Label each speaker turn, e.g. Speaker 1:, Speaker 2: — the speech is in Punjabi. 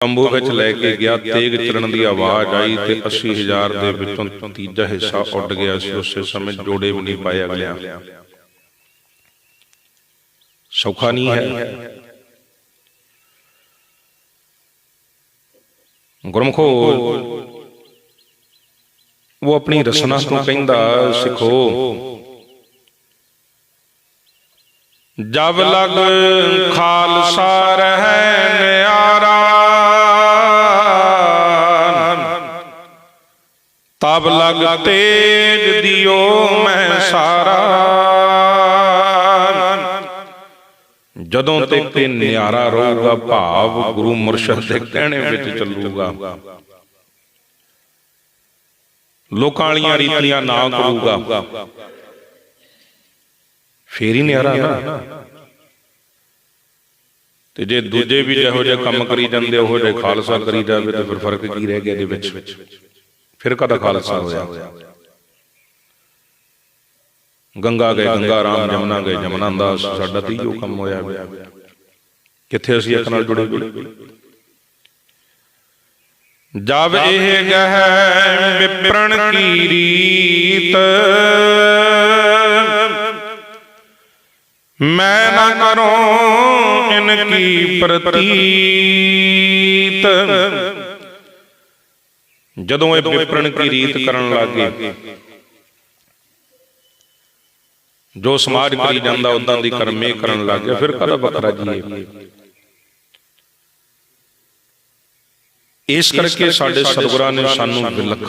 Speaker 1: ਤੰਬੂ ਵਿੱਚ ਲੈ ਕੇ ਗਿਆ ਤੇਗ ਚਲਣ ਦੀ ਆਵਾਜ਼ ਆਈ ਤੇ 80000 ਦੇ ਵਿੱਚੋਂ ਤੀਜਾ ਹਿੱਸਾ ਉੱਡ ਗਿਆ ਸੀ ਉਸੇ ਸਮੇਂ ਜੋੜੇ ਵੀ ਨਹੀਂ ਪਾਇਆ ਗਿਆ। ਸੌਖਾ ਨਹੀਂ ਹੈ। ਗੁਰਮਖੋ ਉਹ ਆਪਣੀ ਰਸਨਾ ਤੋਂ ਕਹਿੰਦਾ ਸਿੱਖੋ। ਜਬ ਲਗ ਖਾਲਸਾ ਤਬ ਲਗ ਤੇਜ ਦਿਓ ਮੈਂ ਸਾਰਾ। ਜਦੋਂ ਤੱਕ ਤੇ ਨਿਆਰਾ ਰਹੂਗਾ, ਭਾਵ ਗੁਰੂ ਮੁਰਸ਼ਿਦ ਦੇ ਕਹਿਣੇ ਵਿੱਚ ਚੱਲੂਗਾ। ਲੋਕਾਂ ਵਾਲੀਆਂ ਰੀਤੀਆਂ ਨਾ ਕਰੂਗਾ। ਫੇਰ ਹੀ ਨਿਆਰਾ ਨਾ। ਤੇ ਜੇ ਦੂਜੇ ਵੀ ਜਿਹੋ ਜਿਹੇ ਕੰਮ ਕਰੀ ਜਾਂਦੇ, ਉਹੋ ਜਿਹੇ ਖਾਲਸਾ ਕਰੀ ਜਾਵੇ, ਤੇ ਫਿਰ ਫ਼ਰਕ ਕੀ ਰਹਿ ਗਿਆ ਇਹਦੇ ਵਿੱਚ? ਫਿਰ ਕਦਾ ਖਾਲਸਾ ਹੋਇਆ? ਗੰਗਾ ਗਏ ਗੰਗਾ ਰਾਮ ਜਮਨਾ ਗਏ ਜਮਨਾ ਦਾਸ ਸਾਡਾ ਤੇ ਇਹੋ ਕੰਮ ਹੋਇਆ ਕਿੱਥੇ ਅਸੀਂ ਇੱਕ ਨਾਲ ਜੁੜੇ? ਜਬ ਇਹ ਗਹਿ ਵਿਪਰਣ ਕੀ ਰੀਤ? ਮੈਂ ਨਾ ਕਰੂੰ ਇਨ ਕੀ ਪ੍ਰਤੀਤ? ਜਦੋਂ ਇਹ ਵਿਪਰਣ ਕੀ ਰੀਤ ਕਰਨ ਲੱਗੇ ਜੋ ਸਮਾਜ ਕਰੀ ਜਾਂਦਾ ਉਦਾਂ ਦੀ ਕਰਮੇ ਕਰਨ ਲੱਗ ਗਿਆ। ਫਿਰ ਕਦਾ ਬਕਰਾ ਜੀਏ ਇਸ ਕਰਕੇ ਸਾਡੇ ਸਤਿਗੁਰਾਂ ਨੇ ਸਾਨੂੰ ਵਿਲੱਖਣ